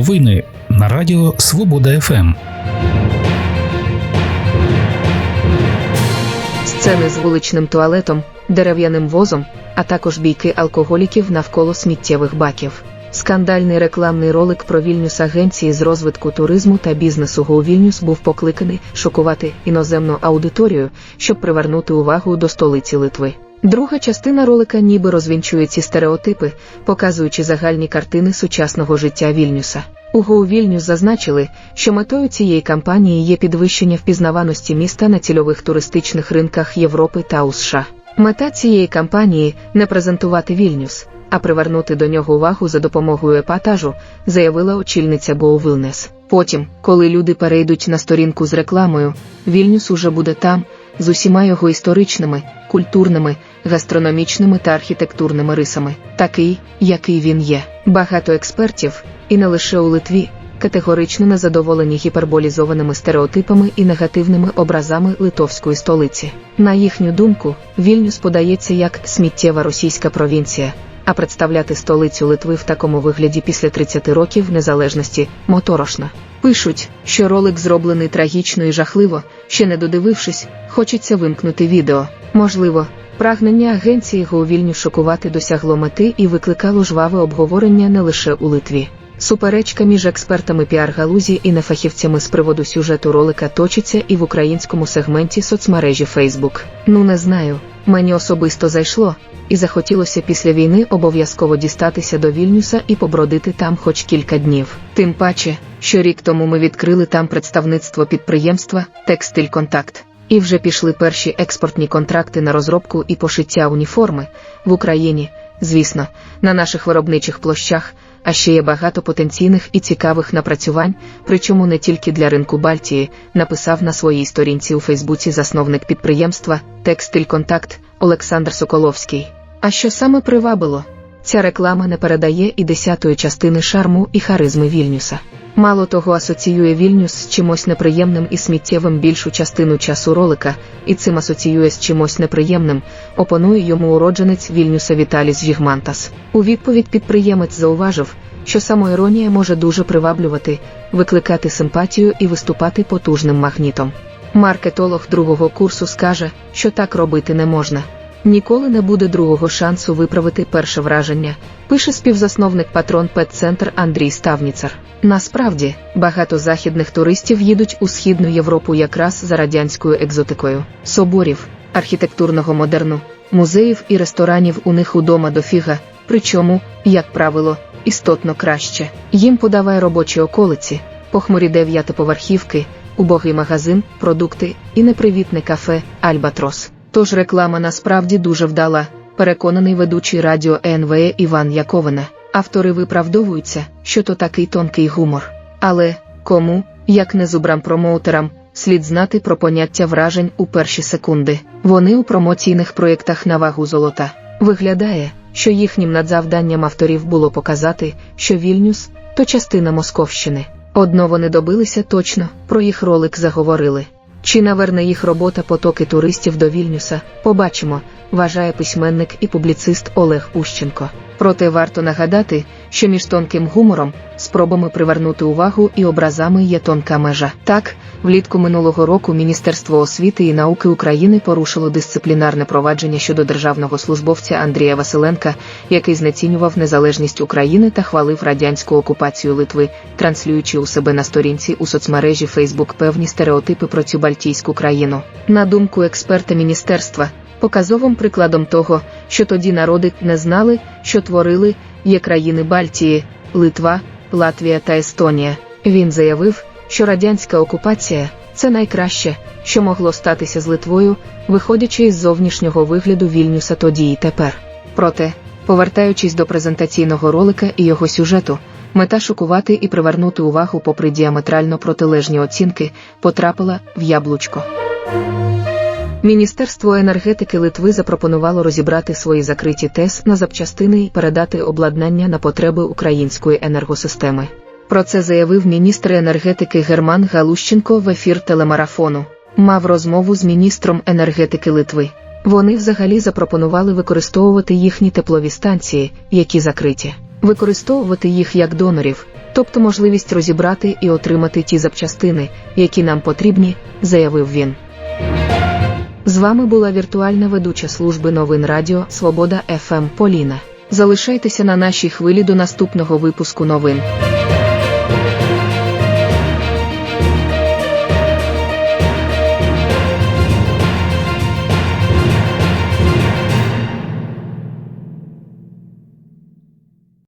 Новини на Радіо Свобода ФМ. Сцени з вуличним туалетом, дерев'яним возом, а також бійки алкоголіків навколо сміттєвих баків. Скандальний рекламний ролик про Вільнюс агенції з розвитку туризму та бізнесу «Go Вільнюс був покликаний шокувати іноземну аудиторію, щоб привернути увагу до столиці Литви. Друга частина ролика ніби розвінчує ці стереотипи, показуючи загальні картини сучасного життя Вільнюса. У «Go Вільнюс зазначили, що метою цієї кампанії є підвищення впізнаваності міста на цільових туристичних ринках Європи та США. Мета цієї кампанії не презентувати Вільнюс, а привернути до нього увагу за допомогою епатажу, заявила очільниця Go Wellness. Потім, коли люди перейдуть на сторінку з рекламою, Вільнюс уже буде там, з усіма його історичними, культурними, гастрономічними та архітектурними рисами, такий, який він є. Багато експертів, і не лише у Литві, категорично незадоволені гіперболізованими стереотипами і негативними образами литовської столиці. На їхню думку, Вільнюс подається як сміттєва російська провінція. А представляти столицю Литви в такому вигляді після 30 років незалежності моторошно. Пишуть, що ролик зроблений трагічно і жахливо, ще не додивившись, хочеться вимкнути відео. Можливо, прагнення агенції Гоувільню шокувати досягло мети і викликало жваве обговорення не лише у Литві. Суперечка між експертами піар-галузі і нефахівцями з приводу сюжету ролика точиться і в українському сегменті соцмережі Facebook. Ну не знаю, мені особисто зайшло, і захотілося після війни обов'язково дістатися до Вільнюса і побродити там хоч кілька днів. Тим паче, що рік тому ми відкрили там представництво підприємства Текстиль Контакт. І вже пішли перші експортні контракти на розробку і пошиття уніформи в Україні, звісно, на наших виробничих площах, а ще є багато потенційних і цікавих напрацювань, причому не тільки для ринку Бальтії, написав на своїй сторінці у Фейсбуці засновник підприємства Текстиль Контакт Олександр Соколовський. А що саме привабило? Ця реклама не передає і десятої частини шарму і харизми Вільнюса. Мало того, асоціює Вільнюс з чимось неприємним і сміттєвим більшу частину часу ролика, і цим асоціює з чимось неприємним, опонує йому уродженець Вільнюса Віталіс Жігмантас. У відповідь підприємець зауважив, що самоіронія може дуже приваблювати, викликати симпатію і виступати потужним магнітом. Маркетолог другого курсу скаже, що так робити не можна. Ніколи не буде другого шансу виправити перше враження, пише співзасновник патрон Пет-центр Андрій Ставніцар. Насправді, багато західних туристів їдуть у східну Європу якраз за радянською екзотикою, соборів, архітектурного модерну, музеїв і ресторанів у них удома дофіга, причому, як правило, істотно краще. Їм подавай робочі околиці, похмурі дев'ятиповерхівки, убогий магазин, продукти і непривітне кафе Альбатрос. Тож реклама насправді дуже вдала, переконаний ведучий радіо ЕНВЕ Іван Яковина. Автори виправдовуються, що то такий тонкий гумор. Але кому, як не зубрам-промоутерам, слід знати про поняття вражень у перші секунди. Вони у промоційних проєктах на вагу золота. Виглядає, що їхнім надзавданням авторів було показати, що Вільнюс то частина Московщини. Одно вони добилися точно, про їх ролик заговорили. Чи наверне їх робота потоки туристів до Вільнюса, побачимо, вважає письменник і публіцист Олег Пущенко. Проте варто нагадати, що між тонким гумором, спробами привернути увагу і образами є тонка межа. Так, влітку минулого року Міністерство освіти і науки України порушило дисциплінарне провадження щодо державного службовця Андрія Василенка, який знецінював незалежність України та хвалив радянську окупацію Литви, транслюючи у себе на сторінці у соцмережі Facebook певні стереотипи про цю Бальтійську країну. На думку експерта міністерства. Показовим прикладом того, що тоді народи не знали, що творили, є країни Бальтії, Литва, Латвія та Естонія. Він заявив, що радянська окупація це найкраще, що могло статися з Литвою, виходячи із зовнішнього вигляду Вільнюса тоді і тепер. Проте, повертаючись до презентаційного ролика і його сюжету, мета шокувати і привернути увагу попри діаметрально протилежні оцінки, потрапила в яблучко. Міністерство енергетики Литви запропонувало розібрати свої закриті ТЕС на запчастини і передати обладнання на потреби української енергосистеми. Про це заявив міністр енергетики Герман Галущенко в ефір телемарафону. Мав розмову з міністром енергетики Литви. Вони взагалі запропонували використовувати їхні теплові станції, які закриті. використовувати їх як донорів, тобто можливість розібрати і отримати ті запчастини, які нам потрібні, заявив він. З вами була віртуальна ведуча служби новин Радіо Свобода ФМ Поліна. Залишайтеся на нашій хвилі до наступного випуску новин.